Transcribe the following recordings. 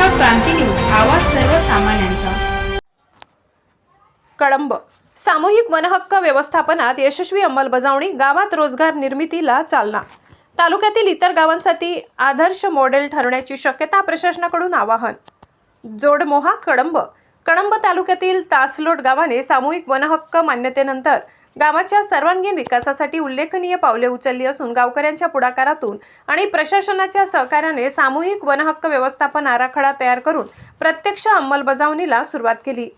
क्रांती news आवाज सर्वसामान्यांचा. कळंब. सामूहिक वनहक्क व्यवस्थापनात यशस्वी अंमलबजावणी गावात रोजगार निर्मितीला चालना. तालुक्यातील इतर गावांसाठी आदर्श मॉडेल ठरण्याची शक्यता प्रशासनाकडून आवाहन. जोडमोहा कळंब. कळंब तालुक्यातील तासलोट गावाने सामूहिक वनहक्क मान्यतेनंतर गावाच्या सर्वांगीण विकासासाठी उल्लेखनीय पावले उचलली असून गावकऱ्यांच्या पुढाकारातून आणि प्रशासनाच्या सहकार्याने सामूहिक वनहक्क व्यवस्थापन आराखडा तयार करून प्रत्यक्ष अंमलबजावणीला सुरुवात केली.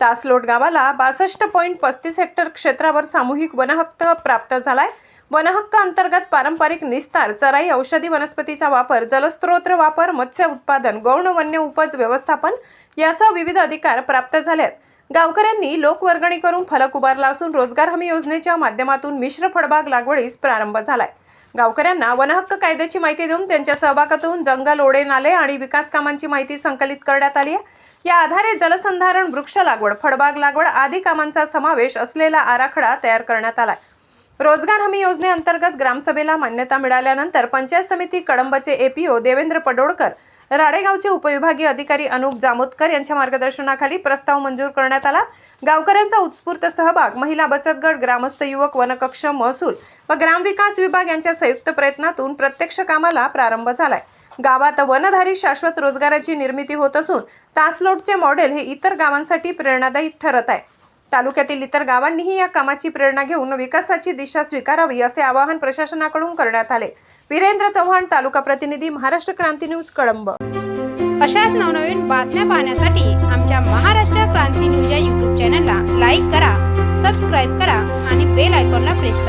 तासलोट गावाला बासष्ट पॉईंट पस्तीस हेक्टर क्षेत्रावर सामूहिक वनहक्क प्राप्त झालाय. वनहक्क अंतर्गत पारंपरिक निस्तार चराई औषधी वनस्पतीचा वापर जलस्त्रोत्र वापर मत्स्य उत्पादन गौण वन्य उपज व्यवस्थापन यासह विविध अधिकार प्राप्त झाल्यात गावकऱ्यांनी लोकवर्गणी करून फलक उभारला असून रोजगार हमी योजनेच्या माध्यमातून मिश्र फळबाग लागवडीस प्रारंभ झालाय. गावकऱ्यांना वनहक्क कायद्याची माहिती देऊन त्यांच्या सहभागातून जंगल ओढे नाले आणि विकास कामांची माहिती संकलित करण्यात आली आहे. या आधारे जलसंधारण वृक्ष लागवड फळबाग लागवड आदी कामांचा समावेश असलेला आराखडा तयार करण्यात आलाय. रोजगार हमी योजनेअंतर्गत ग्रामसभेला मान्यता मिळाल्यानंतर पंचायत समिती कळंबचे एपीओ देवेंद्र पडोळकर राडेगावचे उपविभागीय अधिकारी अनुप जामोदकर यांच्या मार्गदर्शनाखाली प्रस्ताव मंजूर करण्यात आला. गावकऱ्यांचा उत्स्फूर्त सहभाग महिला बचत गट ग्रामस्थ युवक वनकक्ष महसूल व ग्रामविकास विभाग यांच्या संयुक्त प्रयत्नातून प्रत्यक्ष कामाला प्रारंभ झालाय. गावात वनधारी शाश्वत रोजगाराची निर्मिती होत असून तासलोटचे मॉडेल हे इतर गावांसाठी प्रेरणादायी ठरत आहे. तालुक्यातील इतर गावांनीही या कामाची प्रेरणा घेऊन विकासाची दिशा स्वीकारावी असे आवाहन प्रशासनाकडून करण्यात आले. वीरेंद्र चव्हाण तालुका प्रतिनिधी महाराष्ट्र क्रांती न्यूज कळंब. अशाच नवनवीन बातम्या पाहण्यासाठी आमच्या महाराष्ट्र क्रांती न्यूज या यूट्यूब चॅनलला लाईक करा सबस्क्राईब करा आणि बेल आयकॉनला प्रेस करा.